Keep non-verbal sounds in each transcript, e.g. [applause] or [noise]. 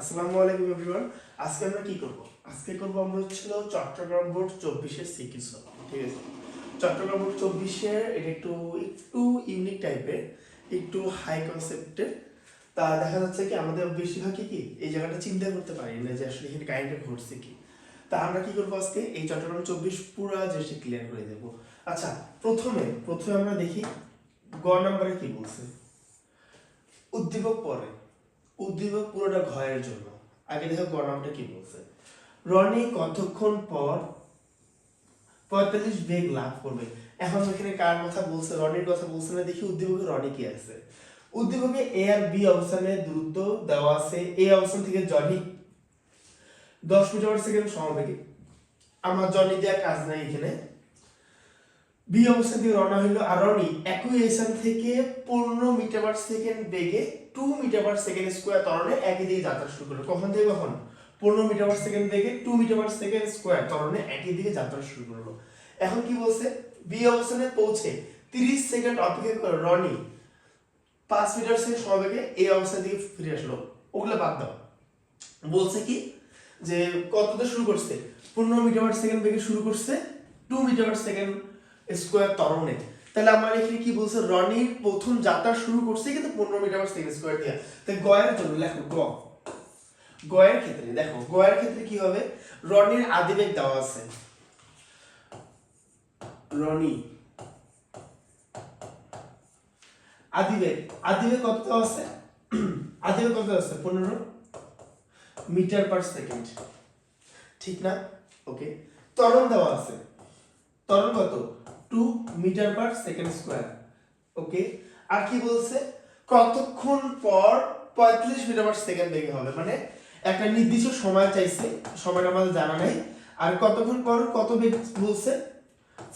আসসালামু আলাইকুম এভরিওয়ান আজকে আমরা কি করব? আজকে করব আমরা হচ্ছিল চট্টগ্রাম বোর্ড চব্বিশের সিকিস ঠিক আছে? চট্টগ্রাম বোর্ড চব্বিশের এটা একটু একটু ইউনিক টাইপের একটু হাই কনসেপ্টের তা দেখা যাচ্ছে কি আমাদের বেশিরভাগই কি এই জায়গাটা চিন্তা করতে পারি না যে আসলে এখানে কারেন্টে ঘটছে কি। তা আমরা কি করব আজকে? এই চট্টগ্রাম চব্বিশ পুরা জিনিসটা ক্লিয়ার করে দেবো। আচ্ছা প্রথমে প্রথমে আমরা দেখি, গ নাম্বারে কি বলছে? উদ্দীপক পরে। উদ্দীপক পুরোটা ঘয়ের জন্য। আগে দেখো গণামটা কি বলছে। রনি কতক্ষণ পর পঁয়তাল্লিশ বেগ লাভ করবে? এখন এখানে কার কথা বলছে? রনির কথা বলছে না, দেখি উদ্দীপকে রনি কি আছে। উদ্দীপকে এ আর বি অবস্থানে দ্রুত দেওয়া আছে। এ অবস্থান থেকে জনি দশ মিটার সেকেন্ড সমবেগে। আমার জনি দেওয়ার কাজ নাই এখানে। বি অবস্থান থেকে রওনা হইল আর রনি একই স্থান থেকে পনেরো মিটার পার সেকেন্ড বেগে two metre per second square ত্বরণে একই দিকে যাত্রা শুরু করল। কখন থেকে কখন? পনেরো মিটার পার সেকেন্ড বেগে two metre per second square ত্বরণে একই দিকে যাত্রা শুরু করল। এখন কি বলছে? বি অবস্থানে পৌঁছে তিরিশ সেকেন্ড অপেক্ষা করে রনি পাঁচ মিটার সেকেন্ড সমবেগে এই অবস্থান থেকে ফিরে আসলো। ওগুলো বাদ দাও। বলছে কি? যে কততে শুরু করছে? পনেরো মিটার পার সেকেন্ড বেগে শুরু করছে two metre per second square ত্বরণে তাহলে আমার এখানে কি বলছে রনির প্রথম যাত্রা শুরু করছে কিন্তু পনেরো মিটার পার সেকেন্ড স্কোয়ার দিয়া। তাই গয়ের জন্য লেখো গ। গয়ের ক্ষেত্রে, দেখো, গয়ের ক্ষেত্রে কি হবে? রনির আদিবেগ দেওয়া আছে। রনি। আদিবেগ। আদিবেগ কত দেওয়া আছে? [clears throat] আদিবেগ কত আছে? পনেরো মিটার পার সেকেন্ড ঠিক না? ওকে ত্বরণ দেওয়া আছে। ত্বরণ কত? Two metre per second square okay আর কি বলছে? কতক্ষণ পর পঁয়ত্রিশ মিটার পার সেকেন্ড বেগে হবে? মানে একটা নির্দিষ্ট সময় চাইছে, সময়টা আমাদের জানা নেই। আর কতক্ষণ পর কত বেগ বলছে?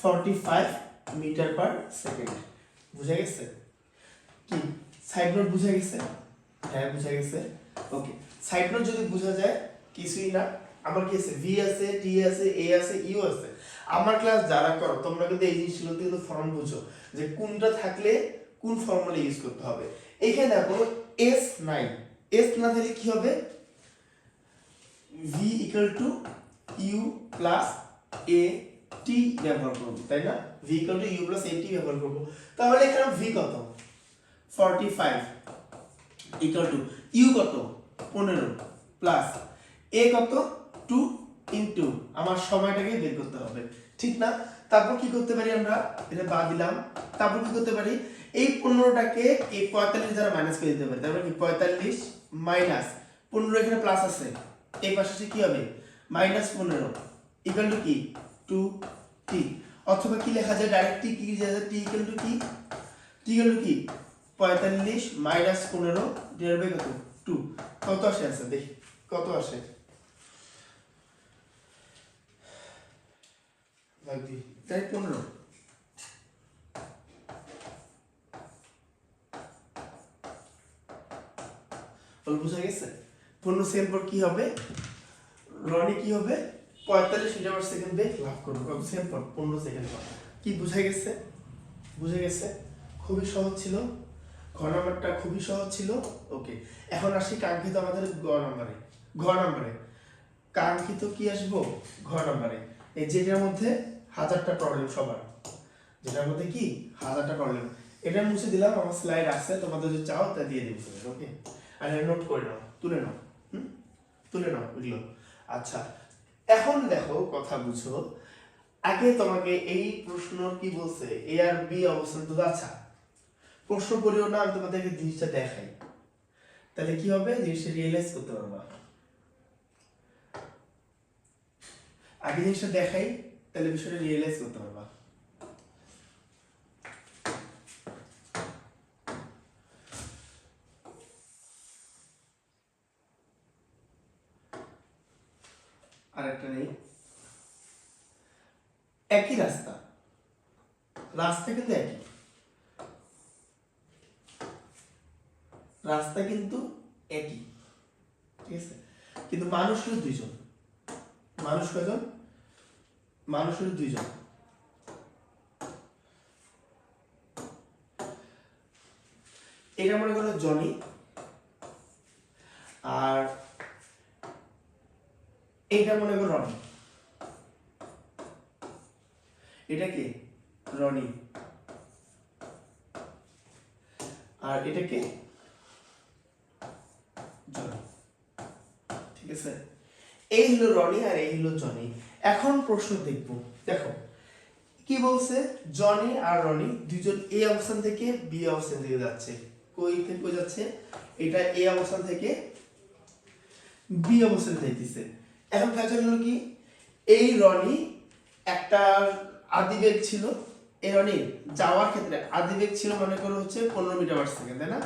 Forty five metre per second বুঝা গেছে? কি? সাইড নোট বুঝা গেছে? হ্যাঁ বুঝা গেছে। ওকে সাইড নোট যদি বোঝা যায়, কিছুই না। আমার কি আছে? ভি আছে টি আছে এ আছে ইউ আছে। আমার ক্লাস যারা করো, তোমরা কিন্তু এই জিনিসগুলো কিন্তু ফর্ম বুঝো যে কোনটা থাকলে কোন ফর্মুলা ইউজ করতে হবে। এখানে দেখো এস নাই এস না থাকলে কি হবে? V equal to U plus A T ব্যবহার করব, তাই না? V equal to U plus A T ব্যবহার করব। তাহলে এখানে ভি কত? Forty five equal to U কত? পনেরো প্লাস এ কত? টু ইন্টু আমার সময়টাকে বের করতে হবে। ঠিক না? তারপর কি করতে পারি আমরা? এটা বাদ দিলাম। তারপর কি করতে পারি? এই পনেরোটাকে এই পঁয়তাল্লিশ দ্বারা মাইনাস করে দিতে পারি। তারপরে কি? পঁয়তাল্লিশ মাইনাস পনেরো এখানে প্লাস আছে। এই পাশে কি হবে? মাইনাস পনেরো ইকুয়াল টু কি? টু টি অথবা কি লেখা যায়? ডাইরেক্ট টি কি যায়? টি ইকুয়াল টু কি? টি ইকুয়াল টু কি? পঁয়তাল্লিশ মাইনাস পনেরো ডিভাইড বাই কত? টু কত আসে? আছে দেখি। কত আসে? তাই পনেরো বুঝা গেছে পনেরো সেকেন্ড পর কি হবে রনি কি হবে পঁয়তাল্লিশ মিটার সেকেন্ড বেগ লাভ করবে কত সেকেন্ড পর পনেরো সেকেন্ড পর কি বুঝা গেছে বুঝে গেছে খুবই সহজ ছিল। ঘ নাম্বারটা খুবই সহজ ছিল। ওকে এখন আসি কাঙ্ক্ষিত আমাদের গ নাম্বারে। ঘ নাম্বারে। কাঙ্ক্ষিত কি আসব? ঘ নাম্বারে। এই যেটার মধ্যে হাজারটা প্রবলেম সবার। যেটার মধ্যে কি? হাজারটা প্রবলেম এটা মুছে দিলাম, আমার স্লাইড আছে তোমাদের যদি চাও, তা দিয়ে দেবো ওকে আর নোট করে নাও, তুলে নাও তুলে নাও, এগুলো। আচ্ছা এখন দেখো, কথা বুঝো। আগে তোমাকে এই প্রশ্ন কি বলছে? এ আর বি অবস্থান তো আচ্ছা। প্রশ্ন করিও না, আমি তোমাদেরকে জিনিসটা দেখাই। তাহলে কি হবে? জিনিসটা রিয়েলাইজ করতে পারবা। আগে জিনিসটা দেখাই। বিষয়টা রিয়েলাইজ করতে পারবা। আরেকটা নেই। একই রাস্তা। রাস্তা কিন্তু একই। রাস্তা কিন্তু একই। ঠিক আছে? কিন্তু মানুষ হলো দুইজন। মানুষ কয়জন? মানুষ হলো দুইজন। এটা মনে করো জনি আর এইটা মনে করো রনি। এটা কে? রনি। আর এটা কে? জনি। ঠিক আছে? এই হলো রনি আর এই হলো জনি। এখন প্রশ্ন দেখব। দেখো, কি বলছে? জনি আর রনি দুজন এ অবস্থান থেকে বি অবস্থান থেকে যাচ্ছে। কই থেকে কই যাচ্ছে? এটা এ অবস্থান থেকে বি অবস্থান যাইতেছে। এখন ফ্যাক্টর হলো কি? এই রনি একটা আদিবেগ ছিল। এই রনি যাওয়ার ক্ষেত্রে আদিবেগ ছিল মনে করো হচ্ছে পনেরো মিটার পার সেকেন্ড তাই না?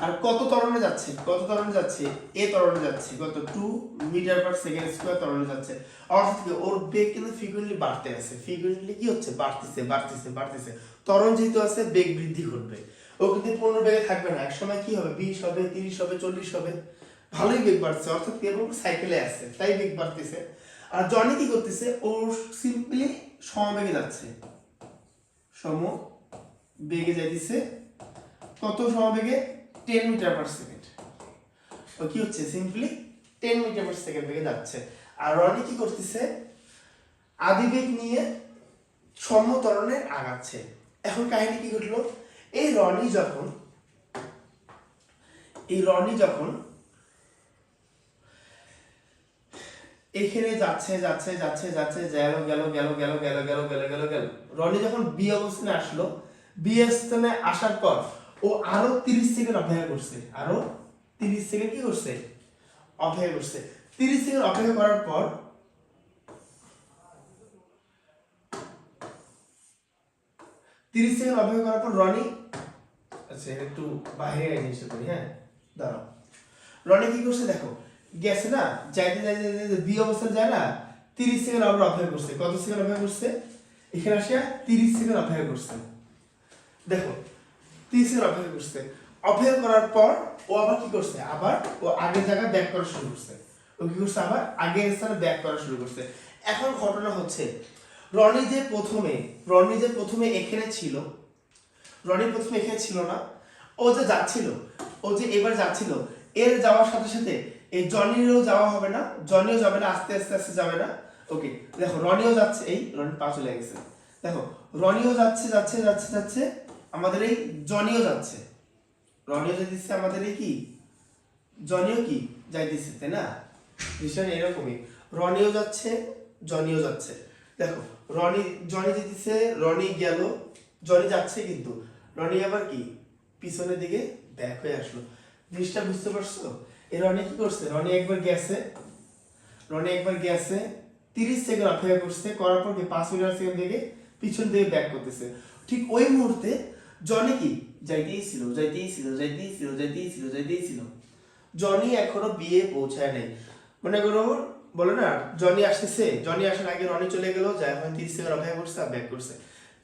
আর কত ত্বরণে যাচ্ছে? কত ত্বরণে যাচ্ছে? এ ত্বরণে যাচ্ছে। কত? Two metre per second square ত্বরণে যাচ্ছে। অর্থাৎ কি ওর বেগ কিন্তু ফ্রিকুয়েন্টলি বাড়তে আছে। ফ্রিকুয়েন্টলি কি হচ্ছে? বাড়তেছে বাড়তেছে বাড়তেছে। ত্বরণ যেহেতু আছে, বেগ বৃদ্ধি ঘটবে। ও কিন্তু পূর্ণ বেগে থাকবে না। একসময় কি হবে? বিশ হবে, তিরিশ হবে, চল্লিশ হবে। ভালোই বেগ বাড়ছে। অর্থাৎ কেবল সাইকেলে আছে। তাই বেগ বাড়তেছে। আর জনি কি করতেছে? ও সিম্পলি সমবেগে যাচ্ছে। সম বেগে যাইতেছে। কত সমবেগে? টেন মিটার পার সেকেন্ড ও কি হচ্ছে? Simply ten metre per second বেগে যাচ্ছে। আর রনি কি করতেছে? আদিবেগ নিয়ে সমতরণে আগাচ্ছে। এখন কাহিনী কি ঘটলো? এই রনি যখন এই রনি যখন এখানে যাচ্ছে যাচ্ছে যাচ্ছে যাচ্ছে, গেল গেল গেল গেল গেল গেল গেল গেল গেল। রনি যখন বি অবস্থানে আসলো বি স্থানে আসার পর ও আরও তিরিশ সেকেন্ড অপেক্ষা করছে। আরও তিরিশ সেকেন্ড কি করছে? অপেক্ষা করছে। তিরিশ সেকেন্ড অপেক্ষা করার পর তিরিশ সেকেন্ড অপেক্ষা করার পর রনি আচ্ছা একটু বাইরে জিনিসটা করি হ্যাঁ? দাঁড়াও। রনি কি করছে দেখো, গেছে না? যাইতে যাইতে যাইতে বি অবস্থান যায় না? তিরিশ সেকেন্ড আবার অপেক্ষা করছে। কত সেকেন্ড অপেক্ষা করছে? এখানে আসে তিরিশ সেকেন্ড অপেক্ষা করছে। দেখো তিরিশ সেকেন্ড অপেক্ষা করছে। অপেক্ষা করার পর ও আবার কি করছে? আবার ও আগের জায়গায় ব্যাক করা শুরু করছে। ও কি করছে? আবার আগের স্থানে ব্যাক করা শুরু করছে। এখন ঘটনা হচ্ছে, রনি যে প্রথমে, রনি যে প্রথমে এখানে ছিল, রনি প্রথমে এখানে ছিল না, ও যে যাচ্ছিল, ও যে এবার যাচ্ছিল, এর যাওয়ার সাথে সাথে এই জনিরও যাওয়া হবে না, জনিও যাবে না, আস্তে আস্তে আস্তে যাবে না। ওকে দেখো, রনিও যাচ্ছে, এই রনি পা চলে গেছে। দেখো, রনিও যাচ্ছে যাচ্ছে যাচ্ছে যাচ্ছে আমাদের এই জনিও যাচ্ছে। রনিও যেতেছে আমাদের এই কি? জনিও কি যাইতেছে, তাই না? বিষয় এরকমই। রনিও যাচ্ছে, জনিও যাচ্ছে। দেখো, রনি, জনি যেতেছে রনি গেল, জনি যাচ্ছে কিন্তু। রনি আবার কি? পিছনের দিকে ব্যাক হয়ে আসলো। জিনিসটা বুঝতে পারছ? এই রনি কি করছে? রনি একবার গেছে। রনি একবার গেছে, তিরিশ সেকেন্ড অপেক্ষা করছে করার পর কি পাঁচ মিটার সেকেন্ড থেকে পিছন দিকে ব্যাক করতেছে। ঠিক ওই মুহূর্তে জনি কি? যাইতেই ছিল যাইতেই ছিল যাইতেই ছিল যাইতেই ছিল যাইতেই ছিল। জনি এখনও বিয়ে পৌঁছায় নাই। মনে করো, বলে না, জনি আসতেছে, জনি আসার আগে রনি চলে গেল, যাই এখন তিরিশ সেকেন্ড অপেক্ষা করছে আর ব্যাক করছে।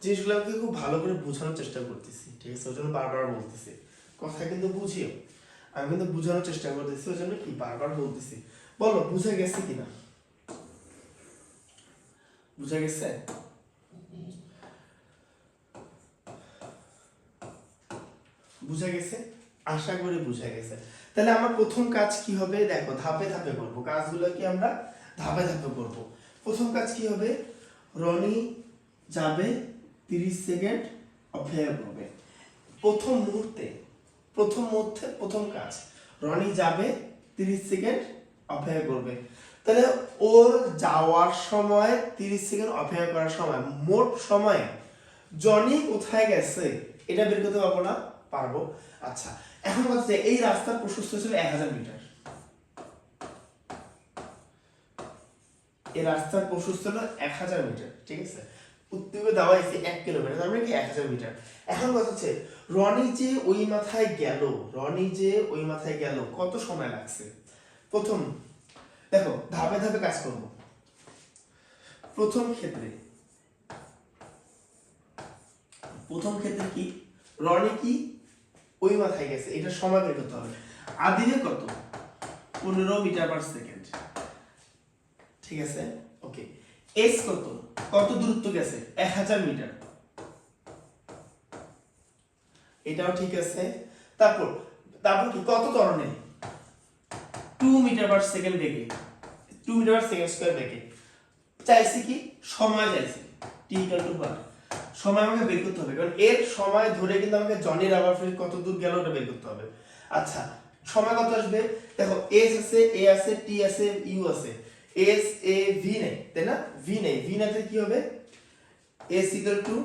জিনিসগুলোকে খুব ভালো করে বোঝানোর চেষ্টা করতেছি, ঠিক আছে? ওই জন্য বারবার বলতেছি। কথা কিন্তু বুঝিও। আমি কিন্তু বোঝানোর চেষ্টা করতেছি ওই জন্য কি বারবার বলতেছি? বলো, বুঝে গেছে কিনা? বুঝে গেছে? বুঝে গেছে? আশা করি বুঝে গেছে। তাহলে আমার প্রথম কাজ কি হবে? দেখো, ধাপে ধাপে করব। কাজগুলো কি আমরা ধাপে ধাপে করব। প্রথম কাজ কি হবে? রনি যাবে তিরিশ সেকেন্ড অপেক্ষা করবে। প্রথম মুহূর্তে প্রথম মুহূর্তে, প্রথম কাজ, রনি যাবে তিরিশ সেকেন্ড অপেক্ষা করবে। তাহলে ওর যাওয়ার সময়, তিরিশ সেকেন্ড অপেক্ষা করার সময়, মোট সময়, জনি কোথায় গেছে? এটা বের করতে পারব না। পারব। আচ্ছা এখন হচ্ছে, এই রাস্তার প্রশস্ত ছিল এক হাজার মিটার। এই রাস্তার প্রশস্ত হলো এক হাজার মিটার ঠিক আছে? উত্তরে দেওয়া হয়েছে এক কিলোমিটার তার মানে কি এক হাজার মিটার। এখন কথা হচ্ছে রনি যে ওই মাথায় গেল রনি যে ওই মাথায় গেল কত সময় লাগছে? প্রথম দেখো ধাপে ধাপে কাজ করব। প্রথম ক্ষেত্রে প্রথম ক্ষেত্রে কি? রনি কি ওই মাথায় গেছে, এটা সময় বের করতে হবে। আদিবে কত? পনেরো মিটার পার সেকেন্ড ঠিক আছে? ওকে এস কত? কত দূরত্ব গেছে? এক হাজার মিটার। এটাও ঠিক আছে। তারপর তারপর কি? কত ত্বরণে টু মিটার পার সেকেন্ড বেগে। Two metre per second square ব্যাকে চাইছি কি? সময় চাইছি। টি ইকুয়াল টু ওয়াট সময় আমাকে বের করতে হবে। কারণ এর সময় ধরে কিন্তু আমাকে জনির আবার ফির কত দূর গেল ওটা বের করতে হবে। আচ্ছা সময় কত আসবে? দেখো এস আছে এ আছে টি আছে ইউ আছে। এস এ ভি নেই, তাই না? ভি নেই। ভি না কি হবে? S equal to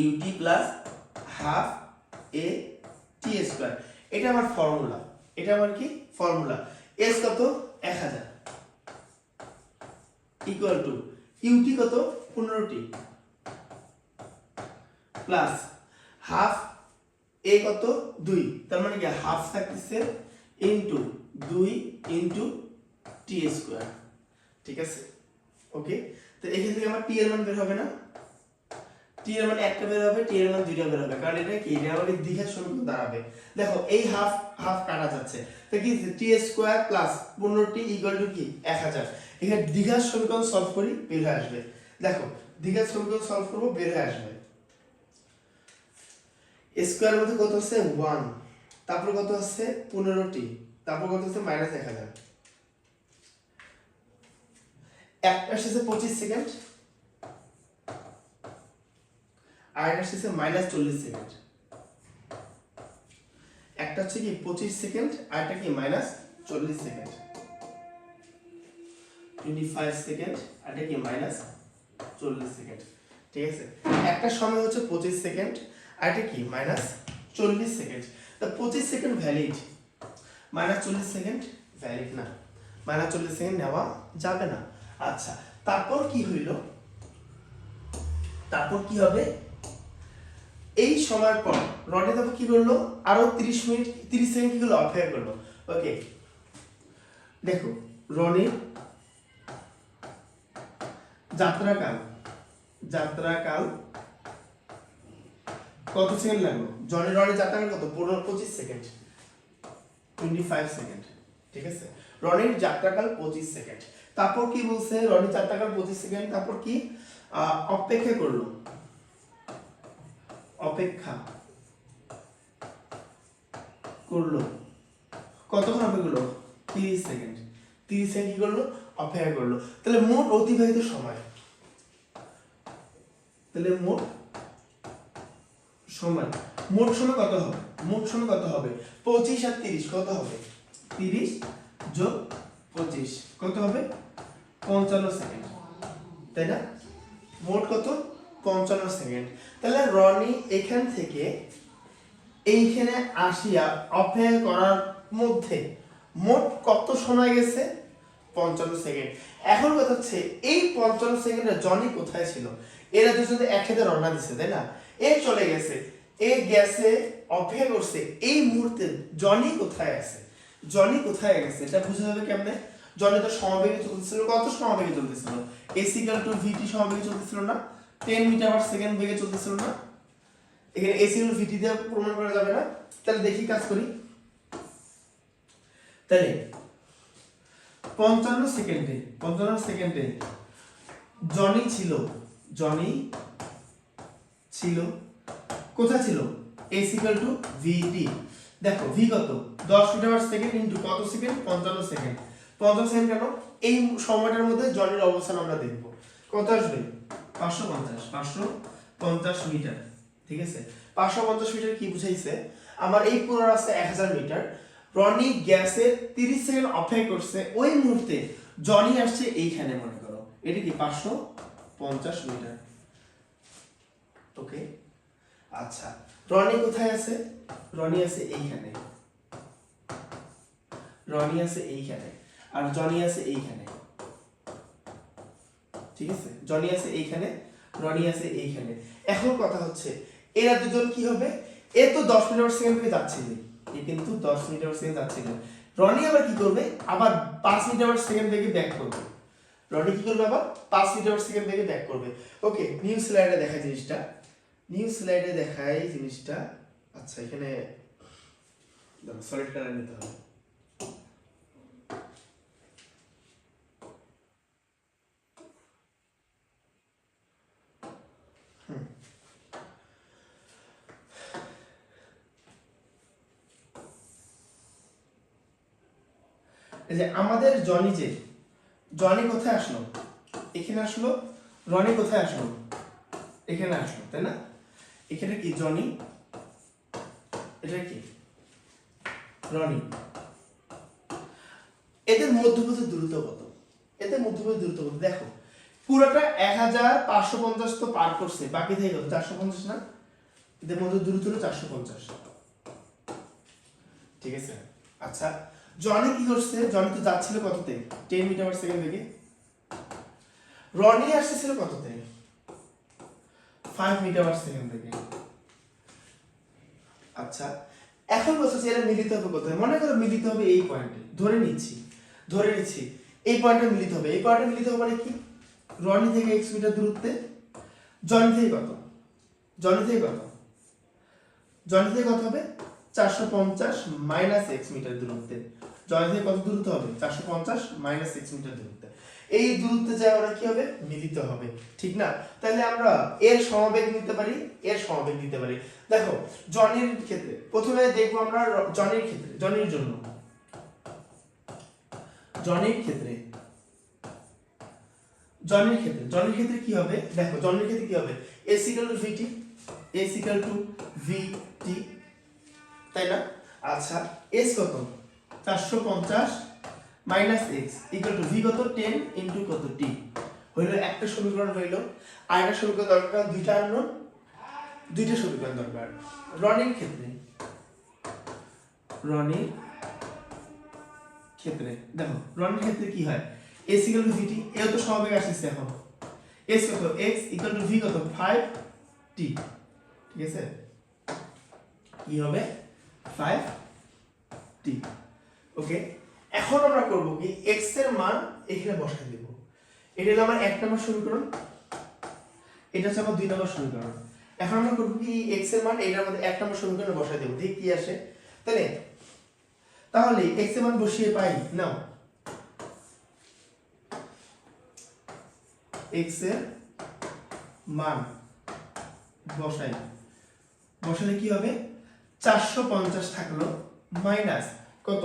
U T plus half A T square এটা আমার ফর্মুলা এটা আমার কি? ফর্মুলা এস কত? এক হাজার। ইকুয়াল টু ইউটি কত? পনেরোটি প্লাস হাফ এ কত? দুই। তার মানে কি? হাফ থাকতেছে ইন্টু দুই ইন্টু টি স্কোয়ার ঠিক আছে? ওকে তো এখান থেকে আমার টি এর মান বের হবে না। টি এর মান একটা বের হবে টি এর মান দুইটা বের হবে। কারণ এটা কি? এটা আমাকে দ্বিঘাত সমীকরণ দাঁড়াবে। দেখো, এই হাফ হাফ কাটা যাচ্ছে। তো কি টি স্কোয়ার প্লাস পনেরো টি ইকুয়াল টু কি? এক হাজার। এখানে দ্বিঘাত সমীকরণ সলভ করি, বের হয়ে আসবে। দেখো দ্বিঘাত সমীকরণ সলভ করব, বের হয়ে আসবে। স্কোয়ার মধ্যে কত হচ্ছে ওয়ান তারপর কত হচ্ছে পনেরোটি। তারপর কত হচ্ছে মাইনাস এক হাজার। একটা আসছে পঁচিশ সেকেন্ড আর একটা আসছে মাইনাস চল্লিশ সেকেন্ড একটা হচ্ছে কি পঁচিশ সেকেন্ড আর একটা কি মাইনাস চল্লিশ সেকেন্ড টোয়েন্টি ফাইভ সেকেন্ড আর কি মাইনাস চল্লিশ সেকেন্ড ঠিক আছে? একটা সময় হচ্ছে পঁচিশ সেকেন্ড আর এটা কি? মাইনাস চল্লিশ সেকেন্ড তা পঁচিশ সেকেন্ড ভ্যালিড মাইনাস চল্লিশ সেকেন্ড ভ্যালিড না। মাইনাস চল্লিশ সেকেন্ড নেওয়া যাবে না। আচ্ছা তারপর কি হইল? তারপর কি হবে? এই সময়ের পর রডে তারপর কি করল? আরও তিরিশ মিনিট, তিরিশ সেকেন্ড কি করল? অপেক্ষা করল। ওকে দেখো রনির যাত্রাকাল যাত্রাকাল কত সেকেন্ড লাগল? জনি রনির যাত্রাকাল কত? পনেরো পঁচিশ সেকেন্ড। টোয়েন্টি ফাইভ সেকেন্ড, ঠিক আছে? রনির যাত্রাকাল পঁচিশ সেকেন্ড। তারপর কি বলছে? রনির যাত্রাকাল পঁচিশ সেকেন্ড, তারপর কি? অপেক্ষা করল। অপেক্ষা করল। কতক্ষণ অপেক্ষা করল? তিরিশ সেকেন্ড। তিরিশ সেকেন্ড কি করল? অপেক্ষা করল। তাহলে মোট অতিবাহিত সময়। তাহলে মোট সময়। মোট সময় কত হবে? মোট সময় কত হবে? পঁচিশ আর তিরিশ, কত হবে? তিরিশ যোগ পঁচিশ। কত হবে? পঞ্চান্ন সেকেন্ড। তাই না? মোট কত? পঞ্চান্ন সেকেন্ড। তাহলে রনি এখান থেকে এইখানে আসিয়া অপেক্ষা করার মধ্যে মোট কত সময় গেছে? পঞ্চান্ন সেকেন্ড। এখন কথা হচ্ছে, এই পঞ্চান্ন সেকেন্ডে জনি কোথায় ছিল? এরা দুজনে একসাথে রওনা দিচ্ছে তাই না? এ চলে গেছে। এ গেছে, অপেক্ষা করছে। এই মুহূর্তে জনি কোথায় আছে? জনি কোথায় গেছে? এটা বুঝে যাবে কেমনে? জনি তো সমবেগে চলতেছিল। কত সমবেগে চলতেছিল? এসি কাল টু ভিটি সমবেগে চলতেছিল না? টেন মিটার পার সেকেন্ড বেগে চলতেছিল না? এখানে এসি কাল ভিটি দিয়ে প্রমাণ করা যাবে না? তাহলে দেখি কাজ করি। তাহলে, পঞ্চান্ন সেকেন্ডে পঞ্চান্ন সেকেন্ডে জনি ছিল, জনি ছিল? কোথায় ছিল? এসিক্যাল টু ভিটি দেখো ভি কত? দশ মিটার পার সেকেন্ড ইন্টু কত সেকেন্ড পঞ্চান্ন সেকেন্ড পঞ্চান্ন সেকেন্ড কেন? এই সময়টার মধ্যে জলের অবস্থান আমরা দেখব। কত আসবে? পাঁচশো পঞ্চাশ। পাঁচশো পঞ্চাশ মিটার। ঠিক আছে? পাঁচশো পঞ্চাশ মিটার কি বুঝাইছে? আমার এই পুরো রাস্তা এক হাজার মিটার। রনি গ্যাসের তিরিশ সেকেন্ড অপেক্ষা করছে। ওই মুহূর্তে জনি আসছে এইখানে, মনে করো। এটা কি পাঁচশো পঞ্চাশ মিটার? ওকে আচ্ছা রনি কোথায় আছে? রনি আছে এইখানে। রনি আছে এইখানে আর জনি আছে এইখানে। ঠিক আছে? জনি আছে এইখানে, রনি আছে এইখানে। এখন কথা হচ্ছে, এরা দুজন কি হবে? এ তো দশ মিটার সেকেন্ড পেয়ে যাচ্ছিল। এ কিন্তু দশ মিটার সেকেন্ড যাচ্ছিল। রনি আবার কি করবে? আবার পাঁচ মিনিট মিটার সেকেন্ড বেগে ব্যাক করবে। রনি কি করবে আবার? পাঁচ মিটার সেকেন্ড বেগে ব্যাক করবে। ওকে নিউ স্লাইডে দেখায় জিনিসটা। নিউ স্লাইডে দেখায় জিনিসটা। আচ্ছা এখানে সলিড কালার নিতে হবে। যে আমাদের জনি যে, জনি কোথায় আসলো? এখানে আসলো, রনি কোথায় আসলো? এখানে আসলো, তাই না? এখানে কি, জনি? এটা কি? রনি। এদের মধ্যবর্তী দূরত্ব কত? এদের মধ্যবর্তী দূরত্ব কত? দেখো, পুরোটা এক হাজার পাঁচশো পঞ্চাশ তো পার করছে, বাকি থেকে কত? চারশো পঞ্চাশ না? এদের মধ্যে দূরত্ব হলো চারশো পঞ্চাশ। ঠিক আছে? আচ্ছা জনি কি করছে? জনি তো যাচ্ছিল কততে? টেন মিটার পার সেকেন্ড থেকে। রনি আসতেছিল কততে? ফাইভ মিটার পার সেকেন্ড থেকে। আচ্ছা এখন বলছো যে এরা মিলিত হবে কোথায় মনে করো মিলিত হবে এই পয়েন্টে ধরে নিচ্ছি ধরে নিচ্ছি, এই পয়েন্টে মিলিত হবে। এই পয়েন্টে মিলিত হবে মানে কি? রনি থেকে এক্স মিটার দূরত্বে, জনি থেকে কত? জনি থেকে কত? জনি থেকে কত হবে? চারশো পঞ্চাশ মাইনাস এক্স মিটার দূরত্বে। জনি থেকে কত দূরত্ব হবে? চারশো পঞ্চাশ মাইনাস এক্স মিটার দূরত্বে। এই দূরত্বে যায় ওরা কি হবে? মিলিত হবে। ঠিক না? তাহলে আমরা এর সমবেগ নিতে পারি, এর সমবেগ নিতে পারি। দেখো, জনির ক্ষেত্রে, প্রথমে দেখব আমরা জনির ক্ষেত্রে, জনির জন্য। জনির ক্ষেত্রে জনির ক্ষেত্রে জনির ক্ষেত্রে কি হবে? দেখো, জনির ক্ষেত্রে কি হবে? S equal to V T S equal to V T তাই না? আচ্ছা এস কত? চারশো পঞ্চাশ minus X equal to V কত টেন ইন্টু কত টি হইল একটা সমীকরণ হইল, আর একটা সমীকরণ দরকার, দুইটা আননোন দুইটা সমীকরণ দরকার। রনির ক্ষেত্রে রনির ক্ষেত্রে, দেখো, রনির ক্ষেত্রে কি হয়? এস ইকাল টু ভিটি এও তো সহবেগ আসছে এখন। এস কত এক্স ইকাল টু ভি কত? ফাইভ টি ঠিক আছে? কি হবে? ফাইভ টি ওকে এখন আমরা করব কি এক্সের মান এখানে বসাই দেব। এটা হলো আমার এক নম্বর সমীকরণ। এটা হচ্ছে আমার দুই নম্বর সমীকরণ। এখন আমরা করব কি এক্সের মান এটার মধ্যে এক নম্বর সমীকরণে বসাই দেবো। দেখি কি আসে। তাহলে তাহলে এক্সের মান বসিয়ে পাই নাও। এক্সের মান বসাই। বসালে কি হবে? চারশো পঞ্চাশ থাকল মাইনাস কত?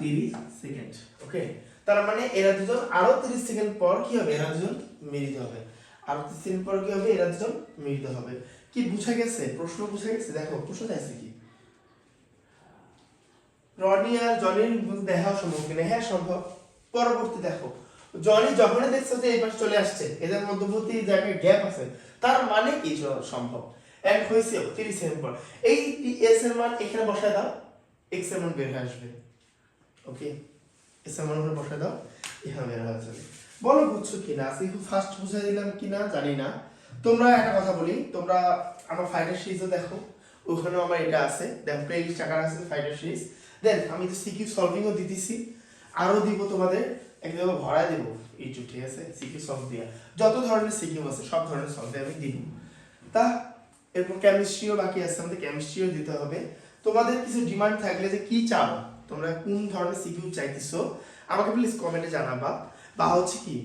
তিরিশ সেকেন্ড। ওকে তার মানে এরা দুজন, আরও তিরিশ সেকেন্ড পর কি হবে? এরা দুজন মিলিত হবে। আরও তিরিশ সেকেন্ড পর কি হবে? এরা দুজন মিলিত হবে। কি বুঝা গেছে? প্রশ্ন বুঝা গেছে? দেখো, প্রশ্ন চাইছে কি? রনি আর জনির দেখা সম্ভব হ্যাঁ সম্ভব। পরবর্তী দেখো। জনি যখনই দেখছে যে পাশে চলে আসছে, এদের মধ্যবর্তী জায়গায় গ্যাপ আছে, তার মানে কি সম্ভব? এক হয়েছে তিরিশ সেকেন্ড পর। এই এস এর মান এখানে বসায় দাও। এক্সের মান বের হয়ে আসবে। ওকে এর মান ওখানে দাও বের হয়ে যাবে বলো বুঝছ কিনা খুব ফাস্ট বুঝাই দিলাম কিনা জানি না তোমরা একটা কথা বলি তোমরা আমার ফাইটার সিরিজও দেখো ওখানেও আমার এটা আছে দেখো প্লে লিস্ট আছে ফাইটার সিরিজ দেন আমি তো সিকিউ সলভিংও দিতেছি আরও দিব তোমাদের একদম ভরা দেব ইউটিউব ঠিক আছে সিকিউ সলভ দিয়া যত ধরনের সিকিউ আছে সব ধরনের সলভ আমি দিব তা এরপর কেমিস্ট্রিও বাকি আছে, আমাদের কেমিস্ট্রিও দিতে হবে। তোমাদের কিছু ডিমান্ড থাকলে যে কি চাও? তোমরা কোন ধরনের সিকিউ চাইতেছো, আমাকে প্লিজ কমেন্টে জানাবা। বা হচ্ছে কি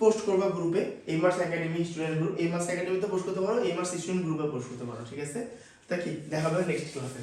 পোস্ট করবা গ্রুপে এই মার্স একাডেমি স্টুডেন্ট গ্রুপ এই মার্স একাডেমিতে পোস্ট করতে পারো, এই মার্স স্টুডেন্ট গ্রুপে পোস্ট করতে পারো, ঠিক আছে? তা কি, দেখা হবে নেক্সট ক্লাসে